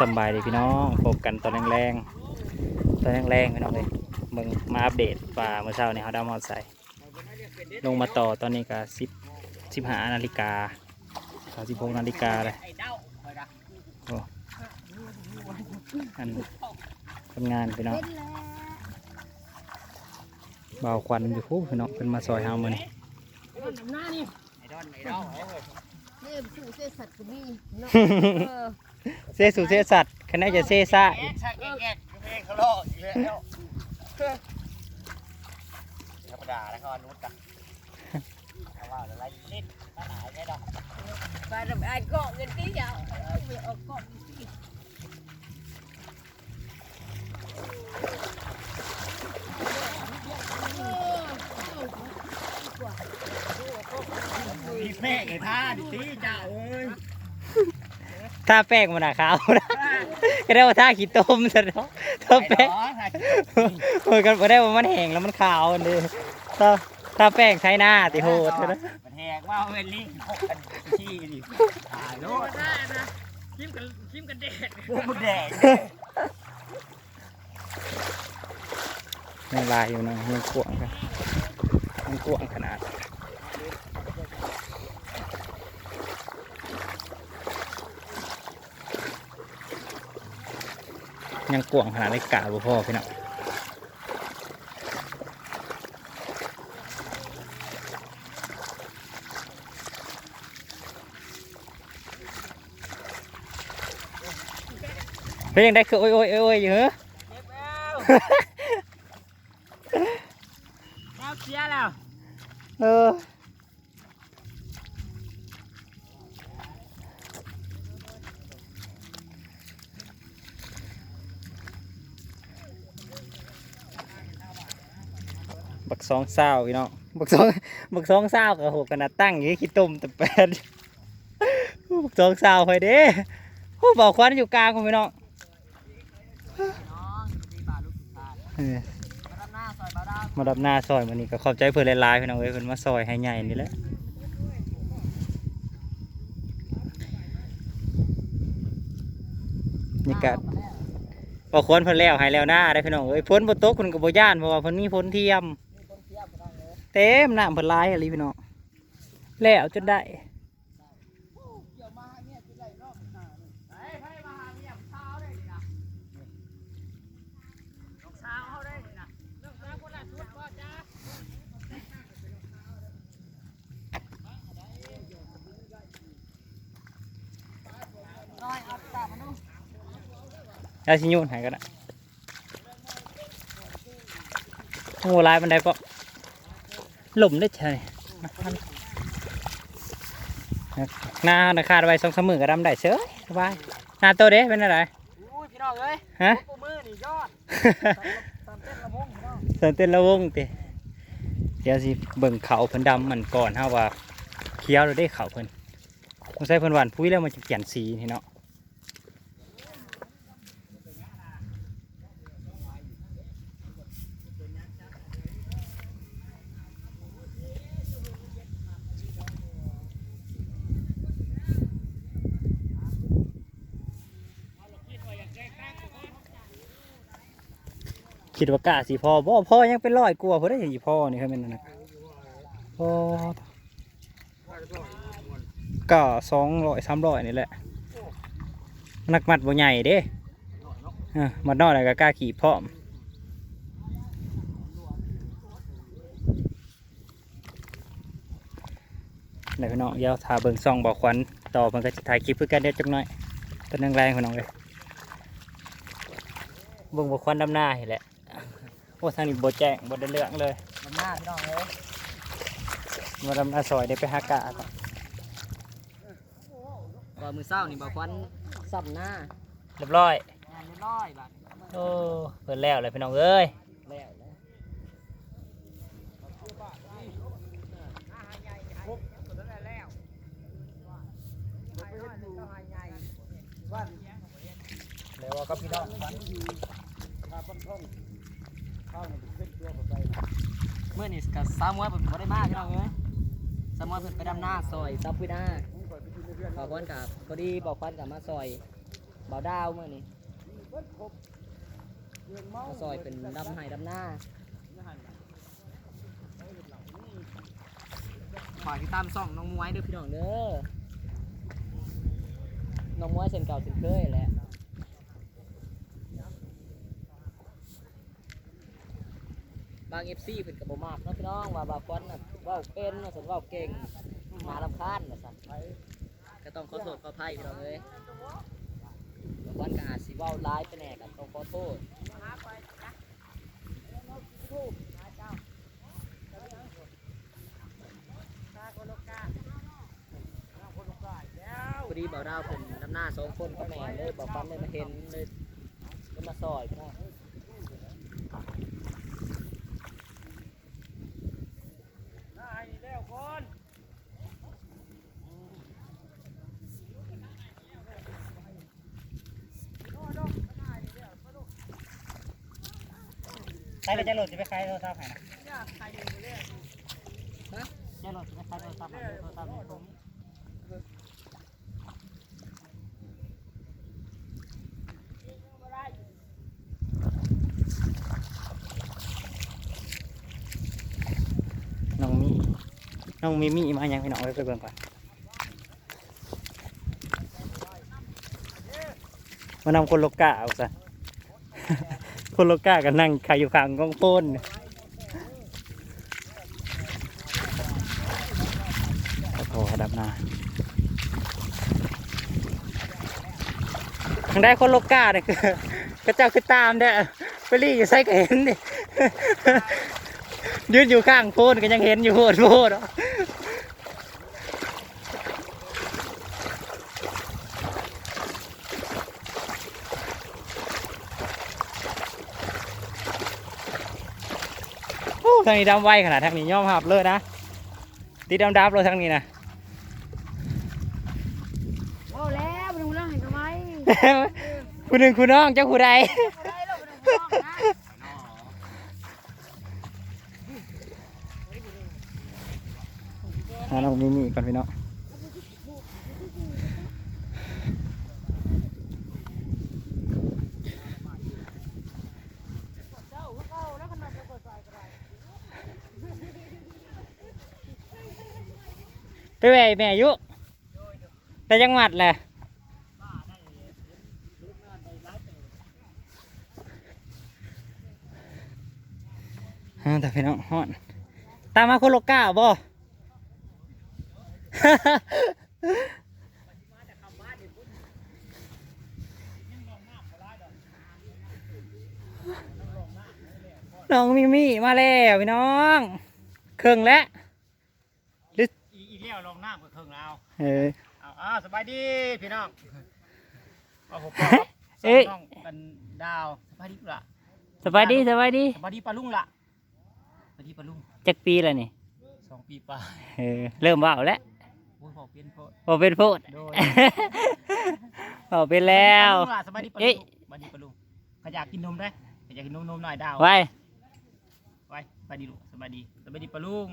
สำบายดีพี่น้องพบกันตอนแรงๆตอนแรงๆพี่น้องเลยมึงมาอัปเดตว่าเมื่อเช้านี้เขาดาวมอเตอร์ไซค์ลงมาต่อตอนนี้ก็สิบสิบห้านาฬิกาสามสิบหกนาฬิกาเลยโอ้อันคนงานพี่น้องเบาควันอยู่พูพี่น้องเป็นมาซอยเฮามือนี่เล่มสู่เส้สัตว์ก็มีเนาะ เซสุเซสัตว์คะแนนจะเซซ่าแกชักแกะเพลงเขาลออีกแล้วธรรมดาแล้วก็นุชกันเขาว่าอะไรลิ้นมาหาไม่ดอกไปทำไอ้กาะเงินตีเดียวเออไม่เอาเกาะนี่สิมีแม่ไอ้ท่าดิตีจ้าเอ้ ยถ้าแป้งมันหนาขาวนะก็ได้ว่าถ้าขี้ต้มซะเนาะถ้าไอ้แป้งน้องโอ้ยกันบ่ได้ว่ามันแห้งแล้วมันขาวอันนี้ถ้าถ้าแป้งใช้หน้าติโหดนะมันแหกว่าเป็นลิงพกกันขี้ดิตายโลดคิมกันคิมกันเด็ดพวกมันแดงยังลายอยู่นะมันกวางกันมันกวางขนาด ยังกวางขนาดได้กาบ่พ่อพี่น้องเป็นยังได้คือโอ้ยโอ้ยโอ้ยโอ้ยอยู่เหรอแล้วเสียแล้ว เออ สองเศร้าพี่น้องบักสองบักสองเศร้ากับหกขนาดตั้งอย่างนี้ขี้ตุ่มแต่แปดบักสองเศร้าไปเด้ผู้บอกควันอยู่กลางคุณพี่น้องมาด้านหน้าซอยบาดาวมาดับหน้าซอยวันนี้ก็ขอบใจเพื่อนลายๆพี่น้องเอ้ยเพื่อนมาซอยให้ใหญ่นี่แหละนี่ก็พอควรเพิ่นแล้วให้แล้วหน้าได้พี่น้องเอ้ยพ้นบนโต๊ะคุณกับโบย่านเพราะว่าเพิ่นมีพ้นเทียม เต็มน้ำเพิ่นลายอะไรพี่น้องแล้วจนได้ยาตามาดูแล้วสิโยนให้ก็ได้โอ้ลายมันได้ปะ หล่มได้ใช่หน้าหน้าคาดไว้สองสามมือก็ดำได้เฉยสบายหน้าโตเด้เป็นอะไรอุ้ยพี่น้องเอ้ยฮะกูมือนี่ยอดตามเต้นละมงพี่น้องเส้นเต้นละวงติเดี๋ยวสิเบิ่งเขาเพิ่นดำมันก่อนฮะว่าเคี้ยวเราได้เขาเพิ่นต้องใช้เพิ่นหวานพุ้ยแล้วมันจะเปลี่ยนสีนี่เนาะ คิดว่ากล้าสิพอบ่พ่อยังเป็นร้อยกลัวเพิ่นได้อย่างอีพ่อนี่ครับแม่นนั่นนะพ่อก็สองร้อยสามร้อยนี่แหละนักมัดบ่ใหญ่เด้อมัดน้อยแล้วก็กล้าขี่พร้อมเดี๋ยวพี่น้องเดี๋ยวทาเบิ่งซองบอกควันต่อมันก็จะถ่ายคลิปเพื่อกันเด็ดจักหน่อยต้นแรงๆพี่น้องเลยเบิ่งบอกควันดำหน้าเห็นแหละ อ้ทางนี้บ่แจ้งบ่ได้เรื่องเลยมันหน้าพี่น้องเอ้ยมาดำหน้าซอยได้ไปหากะก่อนก่อนมือเศร้านี่บอกควันซ้ำหน้าเรียบร้อยงานเรียบร้อยบัดโอ้เปิดแล้วเลยพี่น้องเอ้ยแล้วแล้วแล้วก็พี่น้อง เมื่อนี่กับสามมวยผมบ่ได้มากพี่น้องเอ้ยสามวยเพิ่นไปดำหน้าซอยซับพุ้ยหน้าบอกควันกับพอดีบอกควันกับมาซอยเบาดาวเมื่อนี้มาซอยเป็นดำไห้ดำหน้าฝากติดตามส่องน้องมวยเด้อพี่น้องเด้อน้องมวยเส้นเก่าเส้นเคยแหละ บางเอฟซีเพิ่นก็บ่มากเนาะพี่น้องว่าบางคนน่ะเว้าเป็นเนาะส่วนเว้าเก่งมารำคาญว่าซั่นก็ต้องขอโทษขออภัยพี่น้องเอ้ยบางคนก็อาจสิเว้าร้ายไปแน่ก็ต้องขอโทษพอดีบ่าวดาวเป็นน้ำหน้าสองคนก็แม่เลยบอกปั๊มเลยมาเห็นเลยเลยมาซอยพี่น้อง ใครเราจะโหลดจะไปใครโทรศัพท์ไหนนะจะโหลดจะไปใครโทรศัพท์ไหนโทรศัพท์ไหนตรงนี้น้องมีน้องมีมีมายังพี่น้องไปไปเบิ่งก่อนมานำคนโลกาเอาซะ คนโลกากันนั่งขายอยู่ข้างกองโพนโอ้โหดับหนาทางได้คนโลกาเนี่ยก็เจ้าคือตามเด้ไปรีอยู่ใส่ก็เห็นดิยืนอยู่ข้างโพนก็ยังเห็นอยู่โพดโพดเนาะ ทางนี้ดำไวขนาดทางนี้ย่อมหับเลยนะตีดำดับเลยทางนี้นะโอ้แล้วมึงเรื่องให้ทำไมคุณหนึ่งคุณน้องเจ้าคุณใดได้แล้วมึงร้องนะหาน้องมิมี่ก่อนพี่น้อง แหวแม่อยุแต่จังหวัดแหละฮะแต่พี่น้องฮอนตามมาคนโลก้าบ่น้องมิมี่มาแล้วพี่น้อง เครื่องแล้ว เลี้ยวลงน้ำกับเครื่องเราเออเอาอ้าวสบายดีพี่น้องเอาผมเอ๊ะน้องกันดาวสบายดีปะล่ะสบายดีสบายดีสบายดีปลาลุงล่ะสบายดีปลาลุงจักปีแล้วนี่สองปีปลายเออเริ่มว่าวแล้วโอ้ยบอกเปลี่ยนโพดพอเป็นโพดโดยพอเป็นแล้วสบายดีปลาเอ๊ะลุงสบายดีปลาลุงขอยากกินนมได้ขอยากกินนมนมหน่อยดาวไว้ไว้ส บายดีลูกสบายดีสบายดีปลาลุง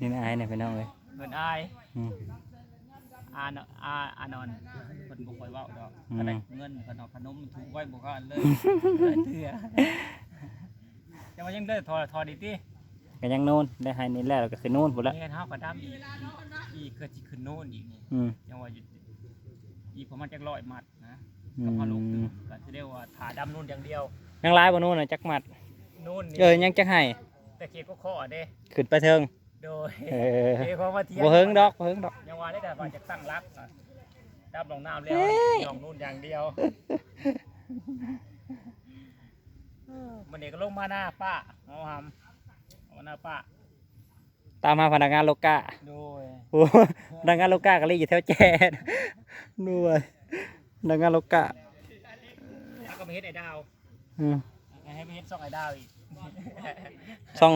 นี่นายเนี่ยพี่น้องเลยเงินอายอืมอานอาอานอนเพิ่นบ่ค่อยเว้าดอกอืมก็ได้เงินขนมขนมถูกไว้บ่ก็อันเลยได้เถื่อจะมายังได้ทอทอดีติก็ยังโน่นได้ให้นี่แล้วก็คือโน่นหมดแล้วเงินเฮาก็ดำอีกอีกก็สิขึ้นโน่นอีกนี่อืมยังว่าอยู่อีกประมาณจักร้อยมัดนะอืก็พอลงถึงมก็สิได้ว่าถาดำนู่นอย่างเดียวยังร้ายบ่โน่นน่ะจักหมัด นู่นนี่เออยังจักให้แต่เขตก็ข้อเด้ขึ้นไปเทิงโดยเออเขตของมาเทียบ่เฮิงดอกบ่เฮิงดอก ยังว่าได้แต่ว่าจะตั้งรักนะดับลงน้ำแล้วลองนู่นอย่างเดียวมันเด็กก็ลงมาหน้าป้าเอาหำเอาหน้าป้าตามมาพนักงานโลกาโดยโอ้พนักงานโลกาก็เลยอยู่แถวแจ๊ดด้วยพนักงานโลกาแล้วก็มาเฮ็ดไอ้ดาวอืม ให้ไปเฮ็ดซ่องไอ้ดาวอีกช่อง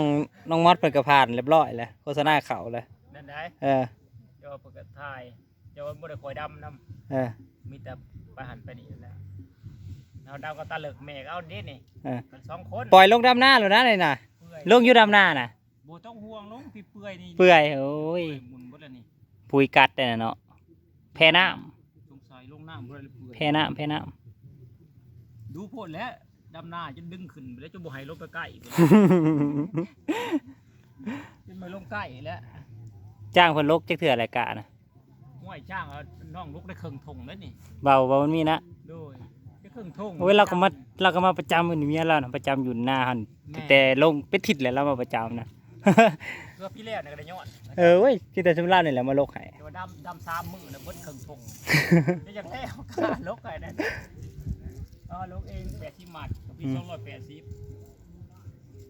น้องมอดเปิดกระผ่านเรียบร้อยแล้วโฆษณาเขาเลยนั่นได้เออเจ้าเปิดกระถ่ายเจ้าบ่ได้คอยดำนํเออมีแต่ไปหันไปนี่นั่นแหละเอาดาวก็ตาเหลิกแม่ก็เอาเด็ดนี่เออ กันสองคนปล่อยลงดำหน้าเลยนะเลยนะเปื่อยลงอยู่ดำหน้าน่ะ บ่ต้องห่วงลงพี่เปื่อยนี่เปื่อยโอ้ยหมุนหมดแล้วนี่ปุยกัดแต่น่ะเนาะแพ้น้สงสัยลงน้ำบ่ได้เปื่อยแพ้น้ำแพ้น้ดูโพดแล้ว ดำหน้าจะดึงขึ้นไปแล้วจะบ่ให้ลงไปใกล้อีกำจะไม่ลงใกล้แล้วจ้างเพิ่นลกจักเถื่อรายการนะห้วยช่างเอาน้องลุกได้ครึ่งทงแล้วนี่เบาเบามันมีนะโดยได้ครึ่งทงโอ้ยเราก็มาเราก็มาประจำอยู่เมียเรานะประจำอยู่หน้าหันแม่แต่ลงเป็นทิศแหละเรามาประจำนะเพื่อพี่แรกเนี่ยก็ได้ยอดเออเว้ยที่แต่ชุมราชนี่แหละมาลกให้แต่ว่าดำดำสามมือนะเบิ้ครึ่งทง จะยังแล้วกล้าลกไงนั่น อ๋อลกเองแปดสิบหมัดกับพี่สองร้อยแปดสิบ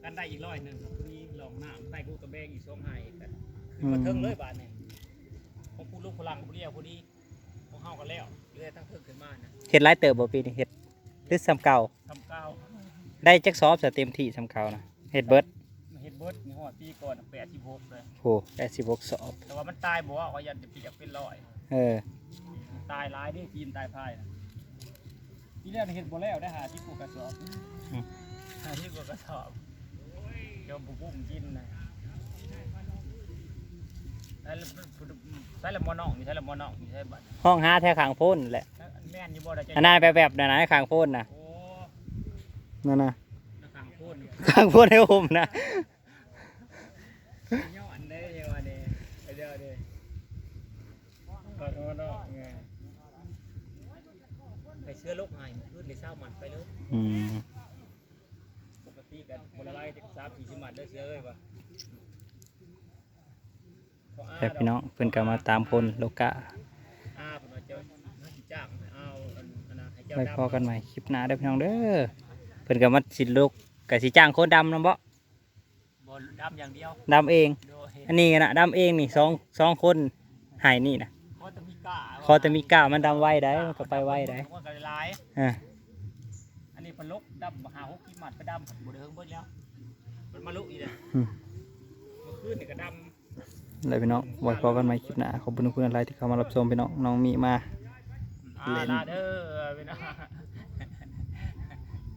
กันได้อีกร้อยหนึ่งมีลองน้ำใต้กูกระแบงอีกสองไห้กันคือมาเทิงเลยบาทเนี่ยผมพูดลูกพลังผู้เดียวผู้ดีของเฮากันแล้วเรื่อยตั้งเพิ่งขึ้นมานะเฮ็ดหลายเติบบ่ปีนี้เฮ็ดหรือซ้ำเก่าทำก้าวได้จักซอบจะเต็มที่ซ้ำเก่านะเฮ็ดเบิดเฮ็ดเบิร์ดนี่ฮอดปีก่อนแปดสิบหกเลยโอ้86ซอบแต่ว่ามันตายบ่ว่าเขายันจะปีกเป็นร้อยเออตายหลายเด้ทีมตายพ่ายนะ ที่แรกนี่เฮ็ดบ่แล้วได้หาที่กูกระสอบหาที่กูกระสอบเดี๋ยวบุบุ้มกินนะใช่แล้วใช่แล้วมอน้องนี่ใช่แล้วมอน้องนี่ใช่บัดห้องหาแถวข้างโพ้นแหละแม่นอยู่บ่ได้ใจอันนั้นแบบๆนั่นนะข้างโพ้นน่ะโอ้นั่นน่ะนักขังพูดข้างโพ้นให้ผมนะย้อนเด้เดี๋ยวเด้เดี๋ยวเด้ขอโทษเนาะไงไปเชื่อโรคหายรุ่นใน เศร้ามันไปเลยอืมปกติกันคนละไล่จะสามสี่สิบหมัดได้เชื่อเลยปะแต่พี่น้องเพิ่นก็มาตามคนโลกะอ่าผมมาเจอน่าสิจ้างเอาอันอันนั้นให้เจ้าไว้ดำพอกันใหม่คลิปหน้าเด้อพี่น้องเด้อเพิ่นก็มาสิลูกก็สิจ้างคนดำนำบ่บอลดำอย่างเดียวดำเองโดยอันนี้นะดำเองนี่สองสองคนใหายนี่นะคอตะมีกาคอแต่มีกล้ามันดำไว้ได้มันก็ไปไว้ได้ มันก็หลายอ่าอันนี้พลกดำหาหกกิหมัดไปดำบุเดิงเบิ้แล้ว มันมาลุอีกเลยเมื่อคืนนี่ก็ดำเลยพี่น้องไว้พอกันใหม่คลิปหน้าขอบคุณทุกคนอะไรที่เข้ามารับชมพี่น้องน้องมีมา อ่าลาเด้อพี่น้อง